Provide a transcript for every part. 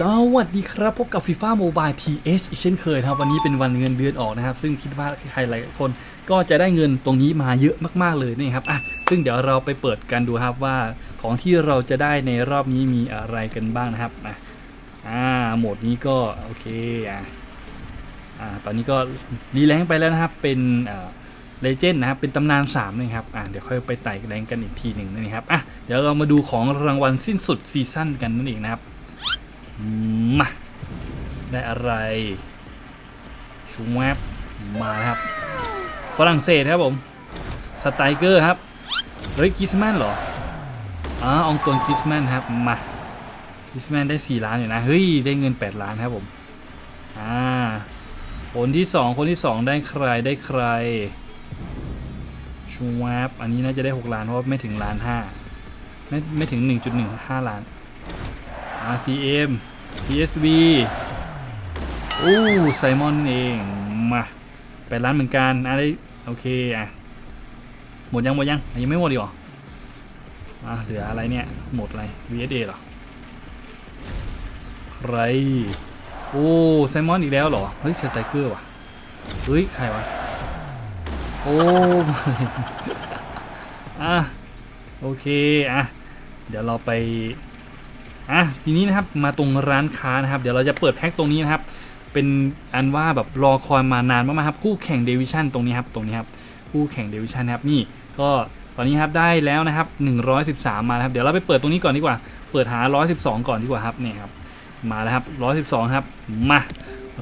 สวัสดีครับ พบกับ FIFA Mobile TH อีกเช่นเคยนะครับ วันนี้เป็นวันเงินเดือนออกนะครับ ซึ่งคิดว่าใครหลายคนก็จะได้เงินตรงนี้มาเยอะมากๆเลยนี่ครับอะซึ่งเดี๋ยวเราไปเปิดกันดูครับว่าของที่เราจะได้ในรอบนี้มีอะไรกันบ้างนะครับอะอ่าโหมดนี้ก็โอเคอะอ่าตอนนี้ก็รีแรงไปแล้วนะครับเป็นอ่าเลเจนด์นะครับเป็นตำนาน3นะครับอะเดี๋ยวค่อยไปไต่แรงกันอีกทีหนึ่งนะครับอะเดี๋ยวเรามาดูของรางวัลสิ้นสุดซีซั่นกันนั่นเองนะครับ มาได้อะไรชูแวบมาครับ ฝรั่งเศสครับผม สไตรเกอร์ครับ เฮ้ยกิสแมนเหรออ๋อองตวนกิสแมนครับ มากิสแมนได้ 4 ล้านอยู่นะ เฮ้ย ได้เงิน 8 ล้านครับผม อ่า คนที่ 2 คนที่ 2 ได้ใครได้ใครชูแวบอันนี้น่าจะได้ 6 ล้านเพราะไม่ถึงล้านห้าไม่ไม่ถึง 1.15 ล้าน RCM PSV โอ้ไซมอนเอง มาแปดล้านเหมือนกันอะไรโอเคอะหมดยังหมดยังยังไม่หมดดีกว่าอะเหลืออะไรเนี่ย หมดอะไร VSA เหรอใครโอ้ไซมอนอีกแล้วเหรอ เฮ้ยสไตเกอร์ว่ะ เฮ้ย ใครวะ โอ้อะโอเค อะ เดี๋ยวเราไป อะทีนี้นะครับมาตรงร้านค้านะครับ เดี๋ยวเราจะเปิดแพ็คตรงนี้นะครับ เป็นอันว่าแบบรอคอยมานานมากๆครับคู่แข่งเดวิชันตรงนี้ครับตรงนี้ครับคู่แข่งเดวิชันนะครับนี่ก็ตอนนี้ครับได้แล้วนะครับ 113 มาครับเดี๋ยวเราไปเปิดตรงนี้ก่อนดีกว่า เปิดหา 112 ก่อนดีกว่าครับเนี่ยครับมาแล้วครับ112 ครับมา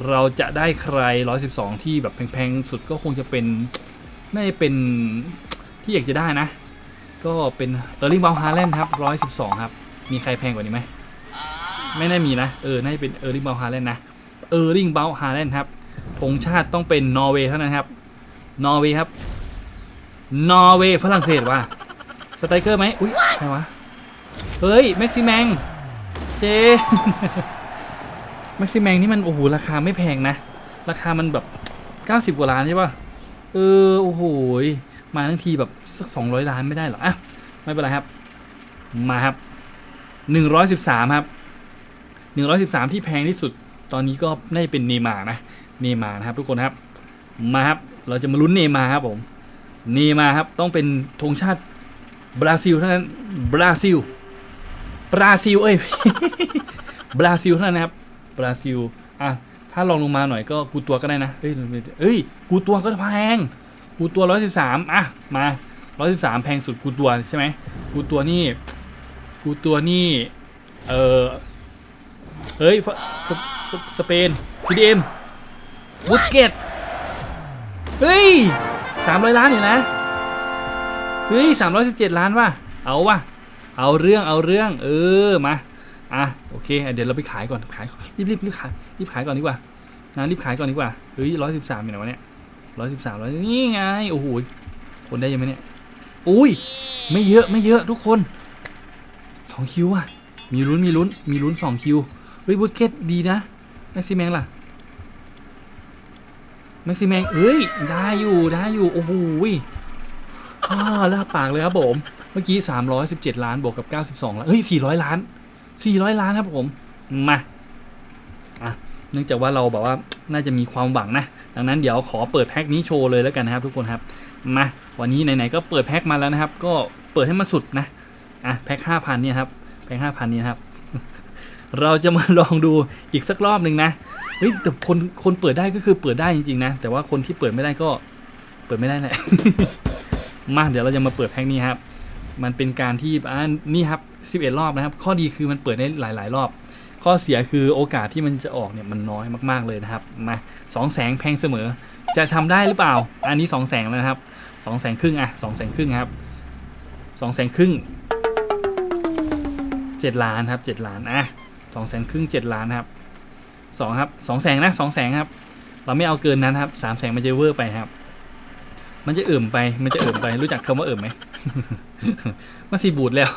เราจะได้ใคร 112 ที่แบบแพงๆสุดก็คงจะเป็นน่าจะเป็นที่อยากจะได้นะ ก็เป็นเออร์ลิงบอลฮาร์แลนด์ครับ 112 ครับ มีใครแพงกว่านี้ไหม ไม่น่ามีนะ เออ น่าจะเป็นเออร์ลิงเบลฮาแลนด์นะ เออร์ลิงเบลฮาแลนด์ครับธงชาติต้องเป็นนอร์เวย์เท่านั้นครับ นอร์เวย์ครับ นอร์เวย์ฝรั่งเศสว่ะ สไตรเกอร์ไหมอุ้ยใช่วะ เฮ้ยแม็กซิแมง เจแม็กซิแมงนี่มันโอ้โหราคาไม่แพงนะ ราคามันแบบ 90 กว่าล้านใช่ป่ะ เออโอ้โหมาทั้งทีแบบสัก200 ล้านไม่ได้หรอ อะ ไม่เป็นไรครับ มาครับ 113 ครับ 113 ที่แพงที่สุดตอนนี้ก็น่าจะเป็นเนมานะเนมานะครับ ทุกคนครับมาครับเราจะมาลุ้นเนมาครับผมเนมาครับต้องเป็นธงชาติบราซิลเท่านั้นบราซิลบราซิลเอ้ยบราซิลเท่านั้นนะครับบราซิลอะถ้าลองลงมาหน่อยก็กูตัวก็ได้นะเฮ้ยเอ้ยกูตัวก็แพงกูตัว113อะมา113แพงสุดกูตัวใช่ไหมกูตัวนี่กูตัวนี่เออ เฮ้ยสสสเปนซีดีเอ็มบุสเกตเฮ้ยสามร้อยล้านอยู่นะเฮ้ยสามร้อยสิบเจ็ดล้านว่ะเอาว่ะเอาเรื่องเอาเรื่อง เออมาอะโอเคเดี๋ยวเราไปขายก่อนขายรีบรีบรีบขายรีบขายก่อนดีกว่านะรีบขายก่อนดีกว่าเฮ้ยร้อยสิบสามอยู่ไหนวะเนี่ยร้อยสิบสามร้อยนี่ไงโอ้โหคนได้ยังไหมเนี่ยอุ้ยไม่เยอะไม่เยอะทุกคนสองคิวอะมีลุ้นมีลุ้นมีลุ้นสองคิว เฮ้ยบุสเกตดีนะแม็กซิแมงล่ะแม็กซิแมงเอ้ย ได้อยู่ได้อยู่ โอ้โหยอ่าล่าปากเลยครับผม เมื่อกี้ 317 ล้านบวกกับ 92 ล้านเฮ้ย 400 ล้าน 400 ล้านครับผม มาอะเนื่องจากว่าเราแบบว่าน่าจะมีความหวังนะ ดังนั้นเดี๋ยวขอเปิดแพ็คนี้โชว์เลยแล้วกันนะครับทุกคนครับ มาวันนี้ไหนๆก็เปิดแพ็คมาแล้วนะครับ ก็เปิดให้มันสุดนะอะแพ็ค5,000เนี่ยครับแพ็ค5,000นี้นะครับ เราจะมาลองดูอีกสักรอบหนึ่งนะเฮ้ยแต่คนคนเปิดได้ก็คือเปิดได้จริงๆนะ แต่ว่าคนที่เปิดไม่ได้ก็เปิดไม่ได้แหละมาเดี๋ยวเราจะมาเปิดแพ็คนี้ครับ มันเป็นการที่อ่านี่ครับ 11 รอบนะครับ ข้อดีคือมันเปิดได้หลาย ๆ รอบ ข้อเสียคือโอกาสที่มันจะออกเนี่ยมันน้อยมากๆเลยนะครับมาสองแสงแพงเสมอ จะทำได้หรือเปล่า อันนี้สองแสงแล้วนะครับสองแสงครึ่งอะสองแสงครึ่งครับสองแสงครึ่งเจ็ดล้านครับเจ็ดล้านอะ สองแสนครึ่งเจ็ดล้านครับสองครับสองแสงนะสองแสงครับ เราไม่เอาเกินนั้นครับสามแสงมันจะเวอร์ไปครับ มันจะเอิ่มไป มันจะเอิ่มไป รู้จักคำว่าเอิ่มไหมมันสีบูดแล้ว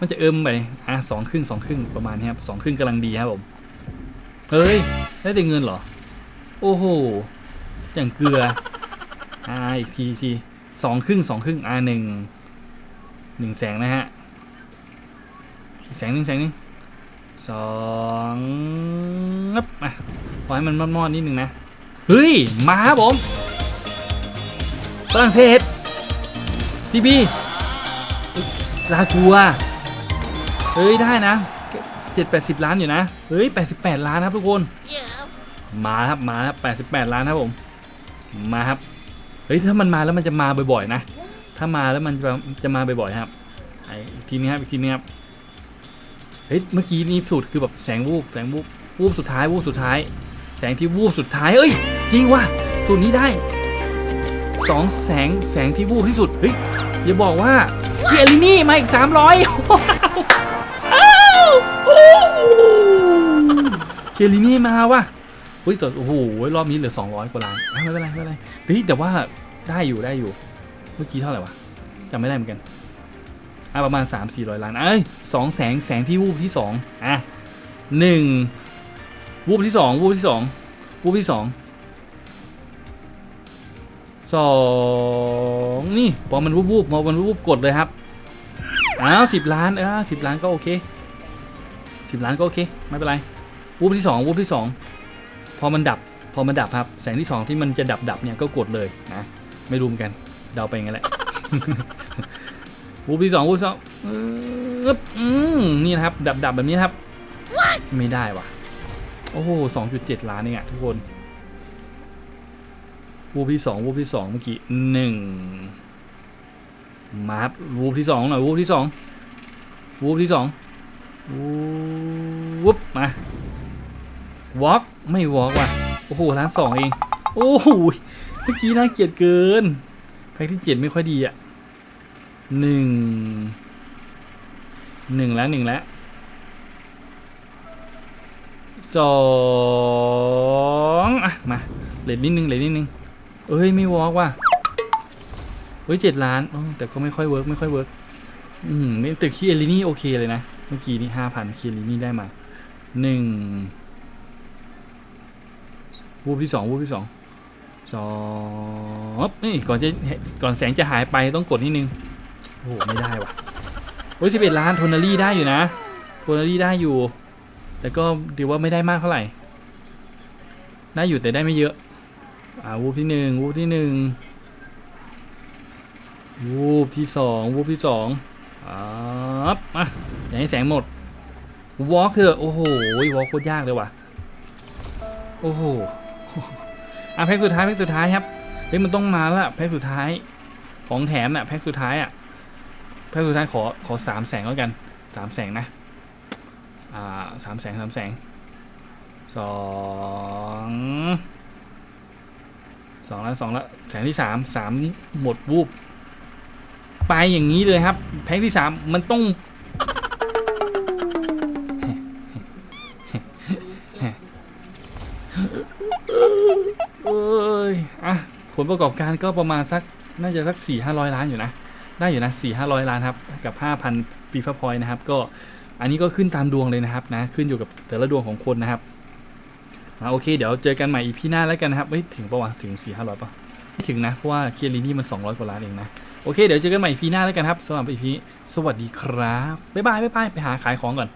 มันจะเอิ่มไป อะสองครึ่งสองครึ่งประมาณนี้ครับสองครึ่งกำลังดีครับผม เฮ้ย ได้แต่เงินเหรอ โอ้โห อย่างเกลือ อ่า อีกทีทีสองครึ่งสองครึ่งอ่าหนึ่งหนึ่งแสงนะฮะแสงหนึ่งแสงหนึ่ง สองงับอะขอให้มันมอดๆนิดนึงนะ เฮ้ย มาครับผมฝรั่งเศสซีบีลากัว เฮ้ย ได้นะเจ็ดแปดสิบล้านอยู่นะ เฮ้ยแปดสิบแปดล้านครับทุกคน มาครับ มาครับแปดสิบแปดล้านครับผม มาครับ เฮ้ย ถ้ามันมาแล้วมันจะมาบ่อยๆนะ ถ้ามาแล้วมันจะจะมาบ่อยๆครับ อีกทีนึงครับ อีกทีนึงครับ เฮ้ย เมื่อกี้นี่สุดคือแบบแสงวูบ แสงวูบ วูบสุดท้าย วูบสุดท้าย แสงที่วูบสุดท้าย เอ้ย จริงว่ะ สูตรนี้ได้สองแสง แสงที่วูบที่สุด เฮ้ย อย่าบอกว่าเคียรินี่มาอีกสามร้อยเคียรินี่มาว่ะเฮ้ยแต่โอ้โห รอบนี้เหลือ200กว่าล้านไม่เป็นไรไม่เป็นไรเฮ้ยแต่ว่าได้อยู่ได้อยู่ เมื่อกี้เท่าไหร่วะจำไม่ได้เหมือนกัน อะประมาณ 3 4 0 0 ล้านเอ้ยสองแสงแสงที่วูบที่สองอะหนึ่งวูบที่สองวูบที่สองวูบที่สองสองนี่พอมันวูบวูบพอมันวูบวูบกดเลยครับอ้าวสิบล้านเออสิบล้านก็โอเคสิบล้านก็โอเค ไม่เป็นไรวูบที่สองวูบที่สองพอมันดับพอมันดับครับ แสงที่สองที่มันจะดับดับเนี่ยก็กดเลยนะไม่รู้เหมือนกันเดาไปอย่างนั้นแหละ วูบที่สองวูบที่สองอึ๊บอืมนี่นะครับ ดับดับแบบนี้ครับ ไม่ได้ว่ะ โอ้โหสองจุดเจ็ดล้านเองอะทุกคนวูบที่สองวูบที่สองเมื่อกี้หนึ่งมาครับวูบที่สองหน่อยวูบที่สองวูบที่สองวูบมาวอล์กไม่วอล์กว่ะโอ้โหล้านสองเอง โอ้โหเมื่อกี้น่าเกลียดเกินแพ็กที่เจ็ดไม่ค่อยดีอะ หนึ่งหนึ่งแล้วหนึ่งแล้วสองอะมาเหลือนิดนึงเหลือนิดนึงเอ้ยไม่วอล์กว่ะเฮ้ยเจ็ดล้านแต่ก็ไม่ค่อยเวิร์กไม่ค่อยเวิร์กอืมนี่ตึกคีเอลินี่โอเคเลยนะ เมื่อกี้นี่ห้าพันคีเอลินี่ได้มาหนึ่งวูบที่สองวูบที่สองสองนี่ก่อนจะก่อนแสงจะหายไปต้องกดนิดนึง โอ้โหไม่ได้ว่ะโอ้ยสิบเอ็ดล้านโทนารี่ได้อยู่นะโทนารี่ได้อยู่ แต่ก็ถือว่าไม่ได้มากเท่าไหร่ได้อยู่แต่ได้ไม่เยอะอ่าวูบที่หนึ่งวูบที่หนึ่งวูบที่สองวูบที่สองอ่าอะอย่าให้แสงหมดวอล์กเถอะโอ้โหวอล์กโคตรยากเลยว่ะโอ้โหอะแพ็กสุดท้ายแพ็กสุดท้ายครับเฮ้ยมันต้องมาละแพ็กสุดท้ายของแถมอะแพ็กสุดท้ายอะ แพ็กสุดท้ายขอขอสามแสงแล้วกันสามแสงนะ อ่าสามแสงสามแสงสองสองแล้วสองแล้วแสงที่สามสามหมดวูบไปอย่างนี้เลยครับ แพ็กที่สามมันต้องเอ้ยอะผลประกอบการก็ประมาณสัก น่าจะสักสี่ห้าร้อยล้านอยู่นะ ได้อยู่นะสี่ห้าร้อยล้านครับ กับห้าพันฟีฟ่าพอยต์นะครับ ก็อันนี้ก็ขึ้นตามดวงเลยนะครับนะ ขึ้นอยู่กับแต่ละดวงของคนนะครับอะโอเค เดี๋ยวเจอกันใหม่อีพีหน้าแล้วกันนะครับไม่ถึงปะวะถึงสี่ห้าร้อยปะไม่ถึงนะ เพราะว่าเคียรินี่มันสองร้อยกว่าล้านเองนะ โอเค เดี๋ยวเจอกันใหม่อีพีหน้าแล้วกันครับสำหรับอีพีสวัสดีครับบ๊ายบายบ๊ายบายไปหาขายของก่อน